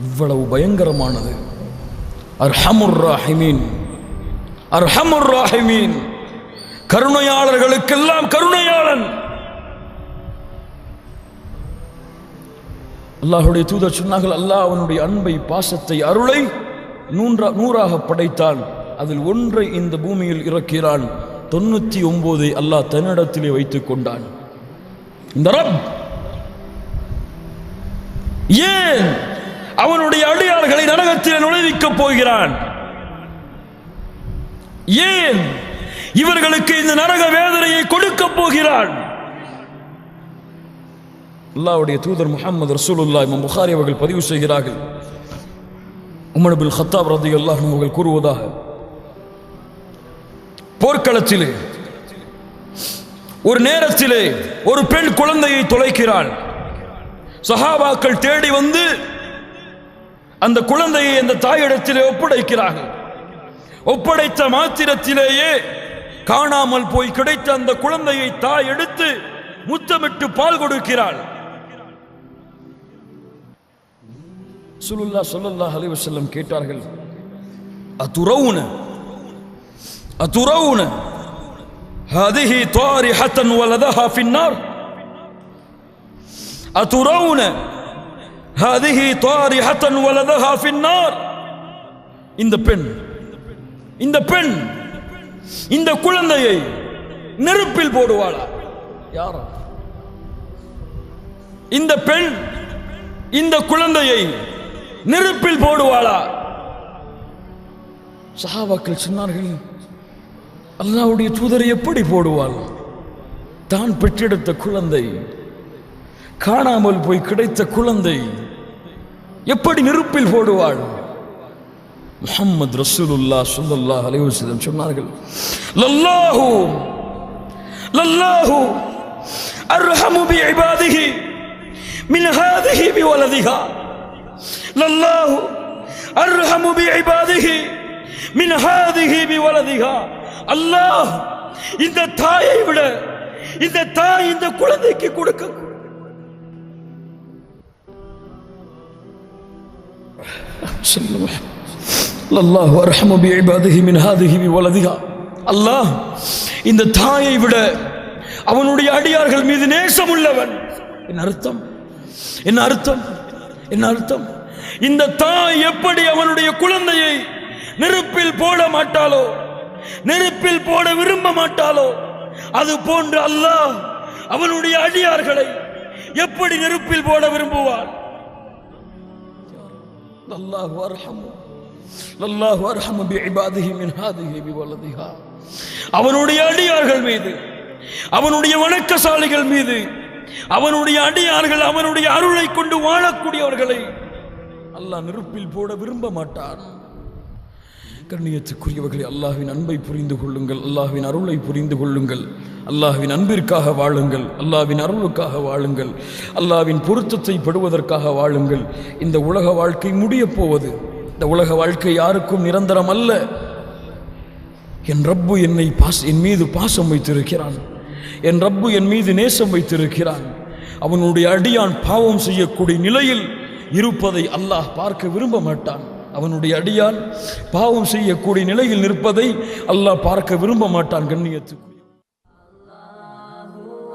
இவ்வளவு பயங்கரமானது. அர்ஹமுர் ராஹிமீன். அர்ஹமுர் ராஹிமீன். கருணையாளர்களுக்கெல்லாம் கருணையாளன். அல்லாஹுடைய தூதர் சொன்னார்கள் அல்லாஹ் அவனுடைய அன்பை பாசத்தை அருளை நூன்றா நூறாக படைத்தான். அதில் ஒன்றை இந்த பூமியில் இறக்கிறான். தொண்ணூத்தி ஒன்பதை அல்லாஹ் தன்னிடத்திலே வைத்துக் கொண்டான். இந்த ரப்! ஏன் அவனுடைய அடியார்களை நரகத்தில் நுழைவிக்கப் போகிறான். ஏன் இவர்களுக்கு இந்த நரக வேதனையை கொடுக்கப் போகிறான்? அல்லாவுடைய தூதர் முகமது ரசூலுல்லாஹ் இமாம் புகாரி அவர்கள் பதிவு செய்கிறார்கள். உமர் பின் ஹத்தாப் ரதி அல்லாஹ் அவர்கள் கூறுவதாக. போர்க்களத்திலே ஒரு நேரத்திலே ஒரு பெண் குழந்தையை தொலைக்கிறாள். சஹாபாக்கள் தேடி வந்து அந்த குழந்தையை அந்த தாயிடத்திலே ஒப்படைக்கிறார்கள் ஒப்படைத்த மாத்திரத்திலேயே காணாமல் போய் கிடைத்த அந்த குழந்தையை தாய் எடுத்து முத்தமிட்டு பால் கொடுக்கிறாள் சுலுல்லா சொல்லல்லாஹ் அலைஹி வஸல்லம் கேட்டார்கள் அத்துரவுன அத்துரவுன هذه طارحة ولدها في النار أترون ஹதிஹி தாரி ஹத்தன் வலது ஹாஃபின் இந்த பெண் இந்த பெண் இந்த குழந்தையை நெருப்பில் போடுவாளா? யாரா? இந்த பெண் இந்த குழந்தையை நெருப்பில் போடுவாளா? சஹாபாக்கள் சொன்னார்கள் அல்லாவுடைய தூதர் எப்படி போடுவாள்? தான் பெற்றெடுத்த குழந்தை காணாமல் போய் கிடைத்த குழந்தை எப்படி நெருப்பில் போடுவாள்? முஹம்மது ரசூலுல்லா சுல்லா அலைஹி சொன்னார்கள் லல்லாஹு லல்லாஹு அர்ஹமு பி இபாதிஹி மின் ஹாதிஹி பி வலதிஹா லல்லாஹு அர்ஹமு பி இபாதிஹி மின் ஹாதிஹி பி வலதிஹா அல்லாஹ் இந்த தாயை விட இந்த தாய் இந்த குழந்தைக்கு கொடுக்க அல்லாஹ் அர்ஹமு பிஇபாதிஹி மின் ஹாதிஹி பிவலதிஹா அல்லாஹ் இந்த தாயை விட அவனுடைய அடியார்கள் மீது நேசம் உள்ளவன். என் அர்த்தம்? என்ன அர்த்தம்? என்ன அர்த்தம்? இந்த தாய் எப்படி அவனுடைய குழந்தையை நெருப்பில் போட மாட்டாளோ? நெருப்பில் போட விரும்ப மாட்டாளோ? அது போன்று அல்லாஹ் அவனுடைய அடியார்களை எப்படி நெருப்பில் போட விரும்புவான்? அல்லாஹ் அர்ஹமு அல்லாஹ் அர்ஹமு بعباده من هذه بولدها அவனுடைய அடியார்கள் மீது அவனுடைய வணக்கசாலிகள் மீது அவனுடைய அடியார்கள் அவனுடைய அருளை கொண்டு வாழக்கூடியவர்களை அல்லாஹ் நெருப்பில் போட விரும்ப மாட்டான் கண்ணியத்துக்குரியவர்களை அல்லாஹின் அன்பை புரிந்து கொள்ளுங்கள் அல்லாஹின் அருளை புரிந்து கொள்ளுங்கள் அல்லாஹ்வின் அன்பிற்காக வாழுங்கள் அல்லாவின் அருளுக்காக வாழுங்கள் அல்லாஹ்வின் பொருத்தத்தை படுவதற்காக வாழுங்கள். இந்த உலக வாழ்க்கை முடியப் போவது இந்த உலக வாழ்க்கை யாருக்கும் நிரந்தரம் அல்ல. என் ரப்பு என்னை பாஸ் என் மீது பாசம் வைத்திருக்கிறான். என் ரப்பு என் மீது நேசம் வைத்திருக்கிறான். அவனுடைய அடியான் பாவம் செய்யக்கூடிய நிலையில் இருப்பதை அல்லாஹ் பார்க்க விரும்ப மாட்டான். அவனுடைய அடியான் பாவம் செய்யக்கூடிய நிலையில் நிற்பதை அல்லாஹ் பார்க்க விரும்ப மாட்டான் கண்ணியத்துக்கு.